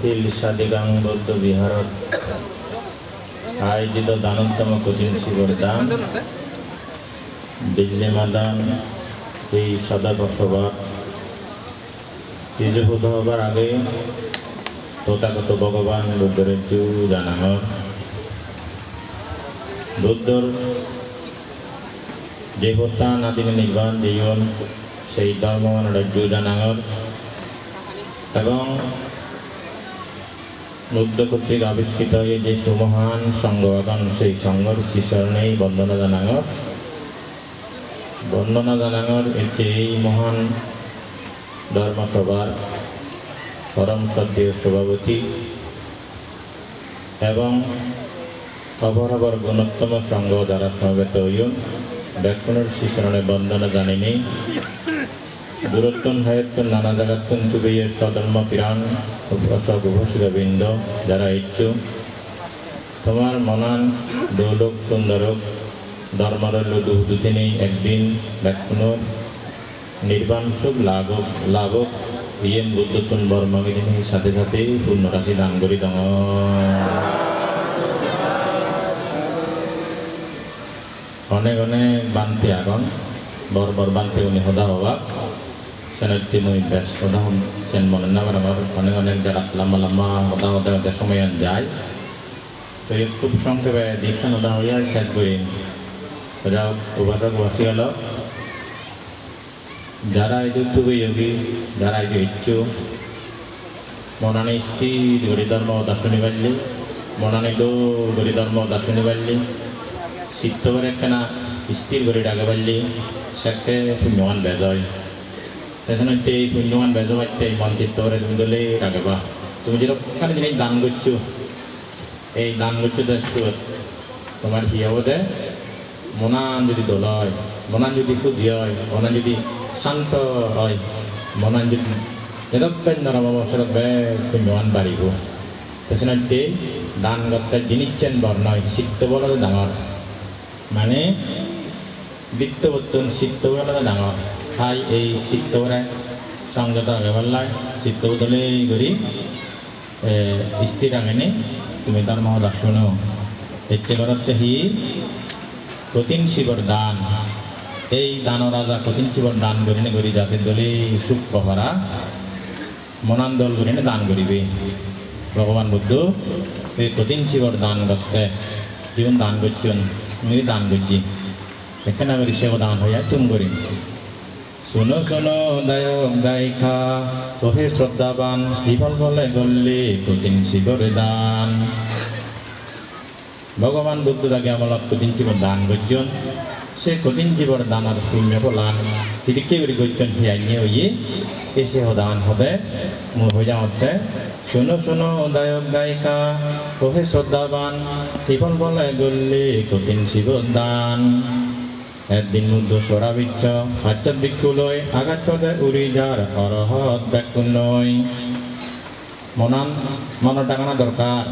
শিল বৌদ্ধ বিহারত। আয়োজিত দানোত্তম কঠিন শিবর দান। বিজলি মাদান, এই সদা বসবাস। তিজভূত হবার আগে তথাগত ভগবান বুদ্ধের জু জানানোর। বুদ্ধর যে হত্যা নাদিনে নির্বাণ জীবন, সেই ধর্মমান রাজ্য জানানোর। এবং বুদ্ধ কর্তৃক আবিষ্কৃত এই যে সুমহান সংগঠন সেই সংঘর শিশরণেই বন্দনা জানানোর বন্দনা জানানোর একটি এই মহান ধর্মসভার পরম সদ্যীয় সভাপতি এবং অপরাবর গুণোত্তম সংঘ দ্বারা সমবেত হইন ব্যাকুণের শিশরণে বন্দনা জানিনি। দূরত্বন হায়ত্তন নানা জাগাত্তন তুবিয়ের সধর্ম পিরাণ অসব বৃন্দ যারা ইচ্ছু। তোমার মনান দৌলক সুন্দরক ধর্মরল্য দুদিনে একদিন ব্যাকুণর নির্বাণ সুখ লাভক লাভক ইয়েন বুদ্ধতুন বর্মগিনী সাথে সাথে পূর্ণরাশি দান করি দঙ অনেক অনেক বানতে আগন বর বর বানতে উনি হদা হওয়া। সেনাটি মুই বেশ হন সেন মনে না আমার অনেক অনেক যারা লম্বা লম্বা হদা হদা হতে সময় যায় তো খুব সংক্ষেপে দীক্ষা হদা হইয়া শেষ করি ওরা উপাসক বসি গেল যারা এই দুর্যোগে যোগী যারা এই ইচ্ছু মনানে স্থির গরি ধর্ম দার্শনিক বাড়লি মনানে দো গরি ধর্ম দার্শনিক বাড়লি চিত্ত করে একখানা স্থির করে ডাকে পারলি সেকে পুণ্যৱান বেজ হয় সেখানে এই পুণ্যৱান বেজ পাইতে মন চিত্ত করে তুমি গেলে ডাকে তুমি যেরকম জিনিস দান করছ এই দান করছ দেখছ তোমার কি হব মনান যদি দোল হয় মনান যদি খুঁজি হয় মনান যদি শান্ত হয় মনান যদি যেরকম নরম সেরকম পুণ্যৱান বাড়িব সেখানে দান করতে জিনিসছেন বর্ণয় চিত্ত বলো ডাঙর মানে বৃত্তবর্তন চিত্তবরা ডাঙর তাই এই চিত্তবরা সংযত আগে পারলাই চিত্তবদলে করি স্থির আঙেনে তুমি তার মহ দর্শন এতে করতে হি, কঠিন শিবর দান। এই দান রাজা কঠিন শিবর দান করিনে করি যাতে দলে সুখ পারা মনান দল করিনে দান করিবে। ভগবান বুদ্ধ এই কঠিন শিবর দান করতে, জীবন দান করছেন তুমি দান করছি এখানে আমি সেবা দান হইয়া তুম করি শুনো শুনো দায়ক দায়িকা তোহে শ্রদ্ধাবান বিফল বলে গল্লি, কঠিন শিবরে দান। ভগবান বুদ্ধ তাকে আমলত কঠিন জীবন দান করছেন সে কঠিন জীবন দানার শূন্য ফলান। তিরিকে করে করছেন হিয়াই নিয়ে হইয়ে এসে দান হবে। মোৰ হৈ যাওঁতে শুনো শুনো দায়ক গায়িকা কহে শ্রদ্ধাবান জীবন বলে গল্লি, কঠিন শিব দান। একদিন মুদ্র সরা বিচ্ছ হাচ্চার বিক্ষুলৈ আঘাত পদে উড়ি যার অরহত ব্যাকুল নয় মনান মন টাঙানো দরকার।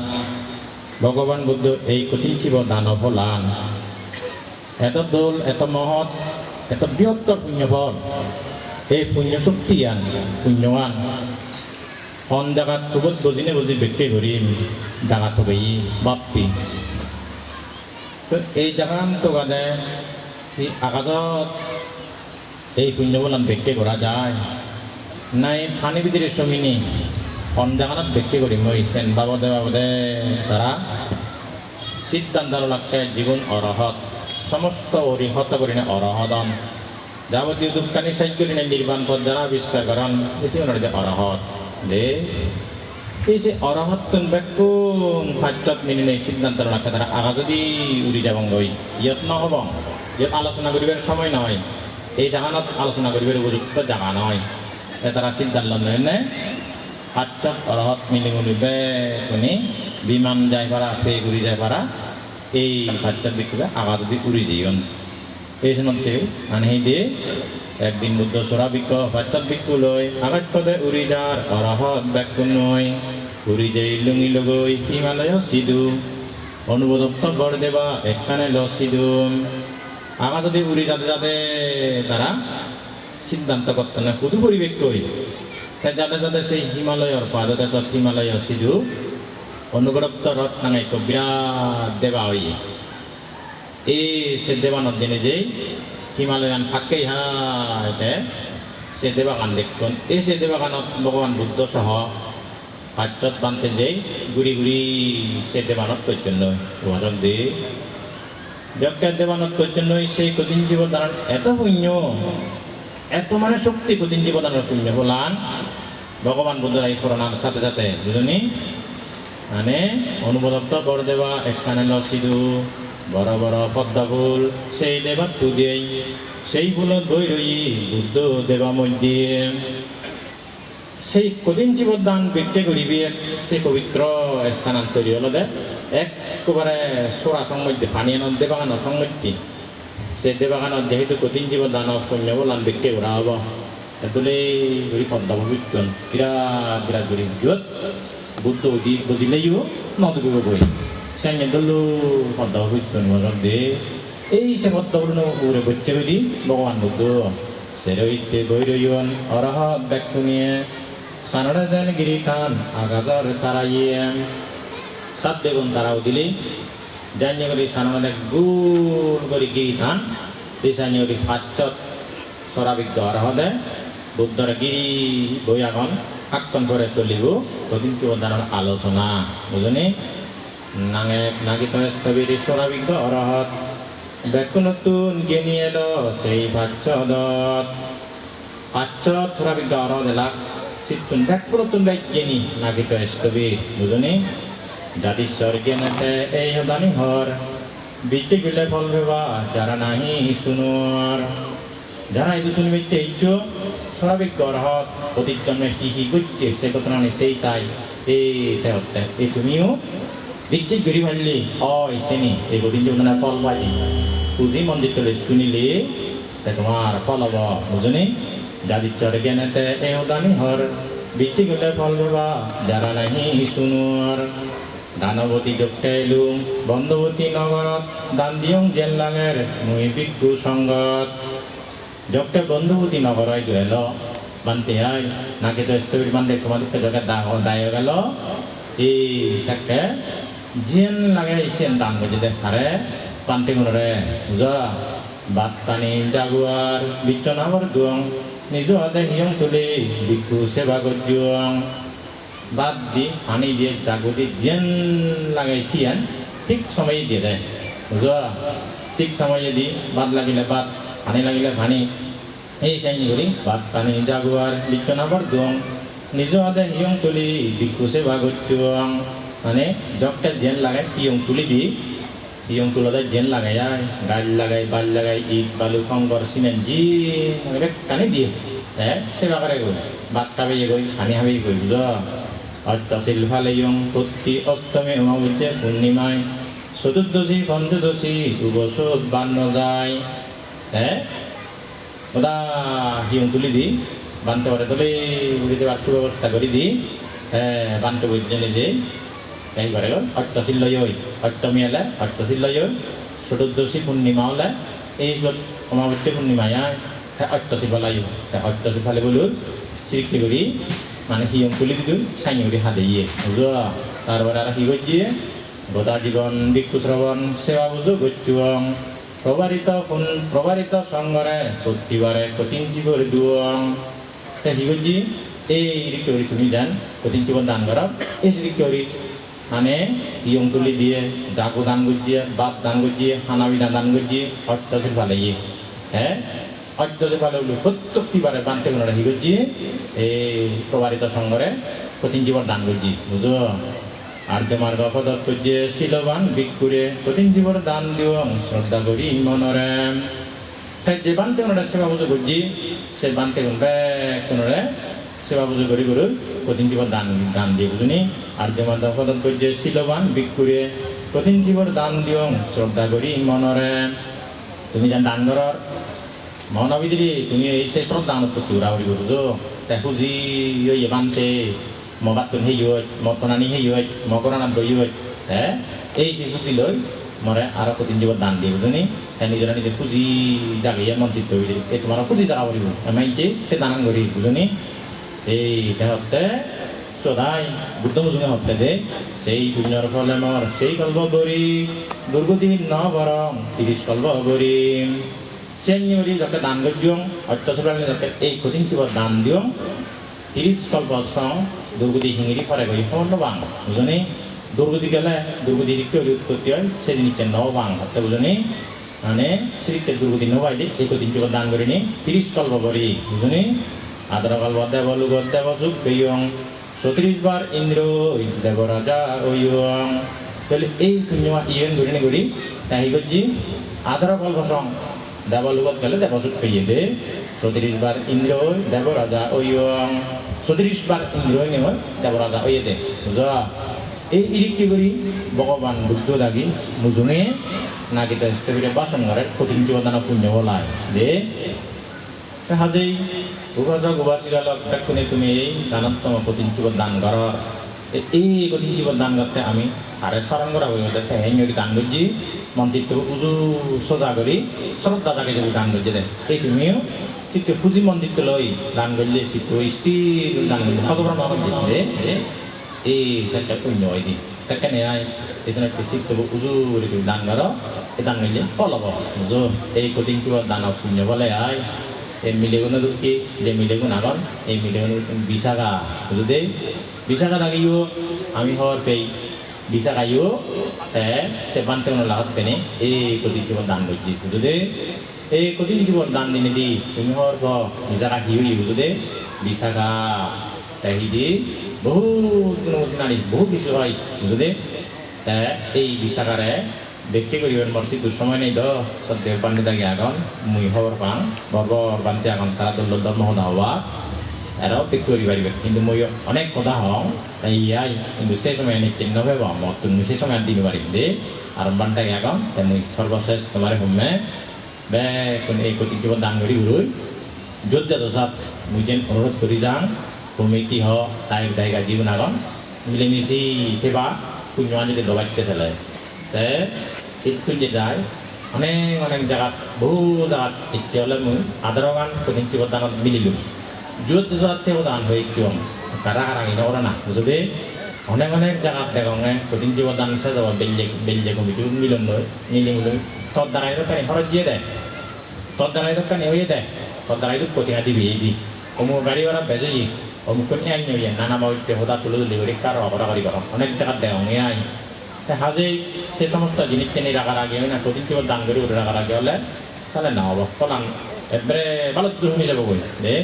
ভগবান বুদ্ধ এই কঠিন শিব দানব হলান এত দোল, এত মহৎ, এত বৃহত্তর পুণ্যফল এই পুণ্য শক্তিয়ান পুণ্যৱান অন জাগাত খুবত বজিনে বজি ব্যক্তি ঘূৰিম জাগা থবি বাপ্পি। তো এই জাগান তো গানে আকাশত এই পুণ্যবলান ব্যক্তি করা যায়। নাই পানি ভিতরে সমিনি অন জাগানত ব্যক্তি করি মই সেন বাবদে বাবদে তারা সিদ্ধান্ত লাগতে জীবন অরহত সমস্ত অরিহত করিনে অরহদন যাবতীয় দুঃখানি সাহায্য করিনে নির্বাণ পদ যারা আবিষ্কার করেন ওনার যে অরহত দে, এই যে অরহত্তন বেকুন ফাজ্যত মিনিনে সিদ্ধান্ত রাখে তারা আগা যদি উড়ি যাবং গই ইয়ত ইয়ত আলোচনা করিবার সময় নয়, এই জাগানত আলোচনা করিবার উপযুক্ত জাগা নয়। তারা সিদ্ধান্ত লয় ফাজ্যত অরহত মিলি গুলিবে শুনি বিমান যাই পারা পে ঘুরি যাই পারা, এই ফাজ্যত বিক্রি আগা যদি উড়ি যাইন এই সময় আনহি দিয়ে একদিন বুদ্ধ চোরা বিক্ষ পাশ্চাত বিক্ষু লৈ আঘাত পদে উৰি যাৰ অৰহত ব্যাকুল নৈ উৰি যাই লুঙি লগৈ হিমালয় সিধু অনুবোধত্ব গড় দেবা এখানে ল আগা যদি উড়ি যাতে যাতে তারা সিদ্ধান্ত করতে না শুধু পরিবেশ কই তে যাতে যাতে সেই হিমালয়ৰ পৰা যাতে য'ত হিমালয় সিধু অনুগ্রপ্ত রথ নাঙে একো বিরাট দেবা হই এই সে দেবানত দিনে যেই হিমালয়ান ফাঁকেই হাইতে সে দেবাগান দেখুন। এই সে দেবাগানত ভগবান বুদ্ধ সহ পাঁচত বানতে যেই ঘুরি ঘুরি সে দেবানত করছেন। তোমার দিয়ে যজ্ঞের দেবানত করছেন নয় সেই কদিন জীবদান এত পুণ্য এত মানে শক্তি কদিন জীবদানের পুণ্য। বলান, ভগবান বুদ্ধ এই পুরাণার সাথে সাথে, বুঝনি? মানে অনুপদত্ত বরদেবা একখানে লসিদু, বড় বড় পদ্মা ফুল সেই দেবা তু দিয়েই সেই ফুলত বই রই বুদ্ধ দেবা মধ্যে। সেই কদিন জীবদান ব্যক্তি করিবি সেই পবিত্র স্থানান্তরী হলো দে। একবারে সোরা সংমধ্যে, পানি আনত দেবাগানত সংমধ্যে। সেই দেবাগানত যেহেতু কদিন জীবদান পুণ্য বলান ব্যক্তি করা হব এতলে ঘুরি পদ্মা পবিত্র বিরাট বিরাট ঘুরি যত বুদ্ধ di বুঝিলেইও নদীকে বই সেখানে দলু পদ্মা পবিত্র মধ্যে এই সে পদ্মা উড়ে বচ্ছে বলি ভগবান বুদ্ধ। সেরইতে গৈরয়ন অরহত ব্যক্তি নিয়ে। সানরাজন গিরি খান আগাজর তারাইয়ে সাত বেগুন তারাও দিলি। জানি করি সানরাজে গুল করে গিরি খান দিশানি করি পাঁচত সরাবিজ্ঞ অরহদে বুদ্ধর গিরি বৈয়াগন আক্তন করে চলিব। কদিন কিবদানৰ আলোচনা বুজনি নাঙে নাগিত স্থবির সরাবিজ্ঞ অরহত ব্যাকুল নতুন জ্ঞানী এলো সেই পাচ্ছদত পাচ্ছত সরাবিজ্ঞ অরহত এলাক স্থবির বুজনি জাতিশ্বর জ্ঞানতে এই হদানি হর বিদ্যে গেলে ফল ভেবা যারা নাহি শুনোর যারা এই দুজন মিথ্যে ইচ্ছু স্বাভাবিক গরহত অতীত জন্মে কি কি করছে সে ঘটনা সেই চাই এই হত্যা এই তুমিও বিদ্যুৎ ঘুরি ভাবলি হয় শ্রেণি এই গদিন জীবনে ফল পাই পুঁজি মন্দির তোলে শুনিলি তোমার ফল হব বুঝনি যাদিচ্ছর জ্ঞানেতে এই উদানি হর বিদ্যুৎ গেলে ফল ভেবা যারা নাহি শুনোর দানবতী দক্ষেলুম বন্ধবতী নগরত দান দিয়ং জেল্লাঙের মুই বিজ্ঞু সঙ্গত যকে বন্ধুবতী নগর হয় গেল বানতে হয় নাকি তো স্থবির বান্ধে তোমাদেরকে যকে দায় গেল এই সাকে, জিয়ান লাগে ইসেন দান করছে দেখারে পান্তে গুণরে বুঝা বাত পানি জাগুয়ার বিচ্ছনাবর দুয়ং নিজ হাতে হিয়ং তুলি বিক্ষু সেবা করজুয়ং বাদ দি পানি দিয়ে জাগুদি জিয়ান লাগাইছিয়ান ঠিক সময় দিয়ে দেয়। বুঝা ঠিক সময়ে দি বাদ লাগিলে বাদ পানি লাগিলে পানি। এই চাইনি করি ভাত পানি জাগুয়ার বিছনাবার দং নিজ হাতে হিয়ং তুলি বিকুসে ভাগত্যং মানে জগটা জেন লাগাই হিয়ং তুলি দি হিয়ং তুলতে জেন লাগাই গাড়ি লাগাই, বাল লাগাই, ইট, বালু, কঙ্কর, সিমেন্ট, জি কানি দিয়ে। হ্যাঁ সেবা করে গই ভাত খাবে গই পানি খাবে গই বুঝ অষ্টশীল ফালে ইয়ং প্রতি অষ্টমী অমাবস্যা পূর্ণিমায়। চতুর্দশী, পঞ্চদশী শুভসোদ বান্ন যায়। হ্যাঁ ওদা হিয়ং তুলি দি, বানতে পারে তুলি উড়িতে বাসু ব্যবস্থা করি দি। হ্যাঁ বানতে বুঝছে নিজে। এই করে গেল অষ্টশীল লয় অষ্টমী এলে অষ্টশীল লয় চতুর্দশী পূর্ণিমা হলে এই অমাবস্যা পূর্ণিমায় হ্যাঁ অষ্টশী বলাই অষ্টশী ফালে বলু সৃষ্টি করি মানে হিয়ং তুলি দিদু সাইন করি হাতে ইয়ে বুঝো তারপরে আর কি করছি গোদা জীবন ভিক্ষু শ্রবণ সেবা বুঝো গচ্ছুয়ং প্রবারিত প্রবারিত সঙ্গরে প্রতিবারে কঠিন জীবর দুয়ং তা হিগজি এই রিকরি তুমি জান কঠিন জীবন দান কর এই রিকরি মানে ইয়ং তুলি দিয়ে, জাগু দান গুজিয়ে, বাদ দান গুজিয়ে, হানাবি দান গুজিয়ে অত্যধিক ভালো ইয়ে। হ্যাঁ? অত্যধিক ভালো প্রত্যেকটিবারে বানতে কোনো হিগজি এই প্রবারিত সঙ্গরে কঠিন জীবন দান গুজি বুঝো? আর তোমার গপদত যে শিলবান বিকুরে কঠিন জীবর দান দিও শ্রদ্ধা করি মনরে। যে বানতে ওনারা সেবা পুজো করছি সে বানতে কোনটা কোনরে সেবা পুজো করি করু কঠিন জীবর দান দান দিয়ে বুঝুনি আর তোমার গপদত যে শিলবান বিকুরে কঠিন জীবর দান দিও শ্রদ্ধা করি মনরে। তুমি যেন দান করার মহানবিদিরি তুমি এই সে শ্রদ্ধা অনুপ্ত চূড়া করি করছ তাই খুঁজি ইয়ে বানতে মবাতন সেই হয় মতনানি সেই হয় মকরানাত বই হয় হ্যাঁ এই যে পুঁজি লৈ মরে আর কদিন জীবন দান দিয়ে বুঝলি হ্যাঁ নিজেরা নিজে পুঁজি জাগাইয়া মন্ত্রিত্ব হয়ে এই তোমার পুঁজি জাগা বলিব আমি যে সে দানান করি বুঝলি এইটা হতে সদাই বুদ্ধ মুজুঙে হতে দে সেই পুণ্যর ফলে মর সেই কল্প করি। দুর্গতি ন বরং তিরিশ কল্প করি। সেঞ্জরি যাকে দান গজ্যং অত্যচরালে যাকে এই কঠিন চিব দান দিয়ং, তিরিশ কল্প সং দুর্গতি হিঙিরি ফরে গই সম্পূর্ণ বাং বুঝনি দুর্গতি গেলে দুর্গতি দিকে উৎপত্তি হয় সেদিন নিচে ন বাং হতে বুঝনি মানে শ্রীকে দুর্গতি নবাইলে এই কঠিন চিব দান করিনি, তিরিশ কল্প করি বুঝনি আদর কল্প দেব লুগ দেব যুগ পেয়ং সত্রিশ বার ইন্দ্র দেব রাজা ওয়ং তাহলে এই পুণ্যমা ইয়েন গরিনি গরি তাই গজ্জি আদর কল্প সং দেবলোকত গেলে দেবযুগ পেয়ে দে সত্রিশ বার ইন্দ্র দেব রাজা ওয়ং সত্রিশ বার ইন্দ্র নেব দেব রাজা ওয়ে দে এই ইরিক্তি করি ভগবান বুদ্ধ দাগি মুজুঙে নাকি তো বাসন ঘরে কঠিন জীবদান পুণ্য বলায়। দে। উপাজা গুবাসী গালক দেখুনে তুমি এই দানত্তম কঠিন জীবন দান কর এই কঠিন জীবন দান করতে আমি আরে স্মরণ করা হয়ে গেছে হেঙ্গি দান করছি মন্দির উজু সোজা করি শ্রদ্ধা তাকে যদি দান করছে দে এই তুমিও চিত্তে পুঁজি মন্দির তো লই দান করলে চিত্ত স্থির দান করলে ভগবান দে এই সেটা পুণ্য হয় দি তাকে নেয় এই জন্য একটু চিত্ত উজু করে দান কর এই দান করলে বুঝো, এই কঠিন দান পুণ্য বলে আয় এই মিলেগুলো কি যে মিলেগুন আগন এই মিলেগুন বিশাখা বুঝো দে বিশাখা থাকিও আমি হওয়ার পেই। বিশাখাইও সে বানতে কোনো লাভ পেনে এই কতি জীবন দান করছি বুঝো দে এই কতি জীবন দান দিনে দি, তুমি হওয়ার পর বিশাখা হিও বুঝো দে বিশাখা তাই দি বহু নারী বহু কিছু হয় বুঝো দে তা এই বিশাখারে করিবার মূর্তি দুঃসময় নেই দ সদ্দেব পান্ডিত আগে আগন মুই হবর পান বর্বর বান্তি আগন তারা দল ধর্ম হদা হওয়া এরাও ব্যক্তি করি পারিবে কিন্তু মই অনেক কথা হও তাই ইয়াই কিন্তু সেই সময় এনে চিহ্ন ভেব মত তুমি সেই সময় দিতে পারি দে আর বান্তাকে আগন তাই মুই সর্বশেষ তোমার হোমে বে কোন এই কতি জীবন দান করি উড়ুই যত সব মুই যেন অনুরোধ করি যাং কমিটি হ তাই জায়গা জীবন আগন মিলেমিশি সেবা পুণ্য যদি লবাইতে ফেলে তে যে যায় অনেক অনেক জায়গাত বহু জায়গাত ইচ্ছে হলে মই আদর গান কঠিন জীবদানত মিলিলো। য'ত য'ত সে দান হয়ে কিয়? কারা কিনে ওরা না। বুঝবে অনেক অনেক জায়গাত দেখে কঠিন জীবদান সে যাব, বেল্লে বেল্লে কমিটি মিলন লয় মিলি মিলি তোর দ্বারাই কানি খরচ দিয়ে দেয় তোর দ্বারাই কানি হয়ে দেয় তোর দ্বারাই তো কোটি দিবি, এই দি। অমুক গাড়ি ভাড়া বেজে অমুক কোটি আইন নানা বাড়িতে হোদা তুলে তুলি করে কারও অপরা করি অনেক জায়গাত দেখে আই। হাজে সে সমস্ত জিনিস টেনে রাখার আগে না কঠিন কেবল দান করে উঠে রাখার আগে হলে তাহলে না হব। কলাম এবারে ভালো হয়ে যাব বই দে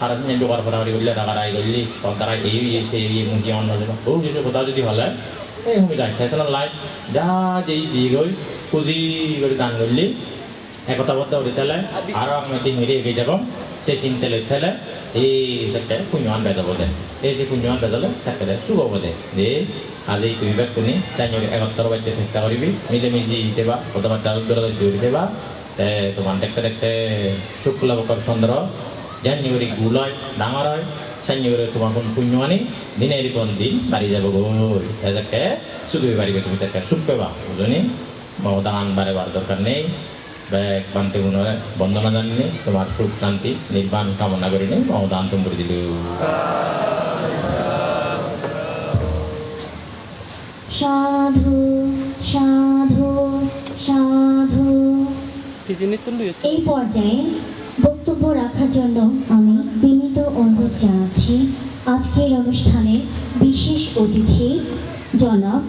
আর আপনি দোকান ফোটা করি করলে রাখার আগে করলি তোর এই হয়েছে এই মুখি অন্য বহু কিছু কথা যদি হলে এই হুমি যায় ফেশনাল লাইফ যা যেই দিয়ে গই পুঁজি করে দান করলি একতাবদ্ধ করে তেলে আরও দিন হইলে এগিয়ে যাব সে চিন্তা লই ফেলে এই সেটা পুণ্যমান বেজাবো দে এই যে পুণ্যমান বেজালে থাকে দে শুভ দে দে, আজ তুই ব্যাগ তুমি চাইনি একত্তর বাড়িতে চেষ্টা করবি। মিলেমিশি দেবা কথাবার্তা উত্তর তৈরি দেবা তে তোমার দেখতে দেখতে শুক্লা বকর চন্দ্র জানি করে গুল হয় ডাঙর হয় চাইনি করে তোমার কোন পুণ্য আনি দিনের কোন দিন বাড়ি যাব গই এদেরকে শুধুই বাড়িবে, তুমি তাকে সুখ পেবা, বুঝনি? দান বারে বার দরকার নেই। জানিনি তোমার সুখ শান্তি নির্বাণ কামনা তুমি করে দিল সাধু সাধু সাধু এই পর্যায়ে বক্তব্য রাখার জন্য আমি বিনীত অনুরোধ জানাচ্ছি। আজকের অনুষ্ঠানে বিশেষ অতিথি জনাব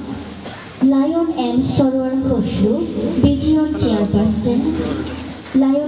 Lion M Sarwar Khasru BGM chairperson Lion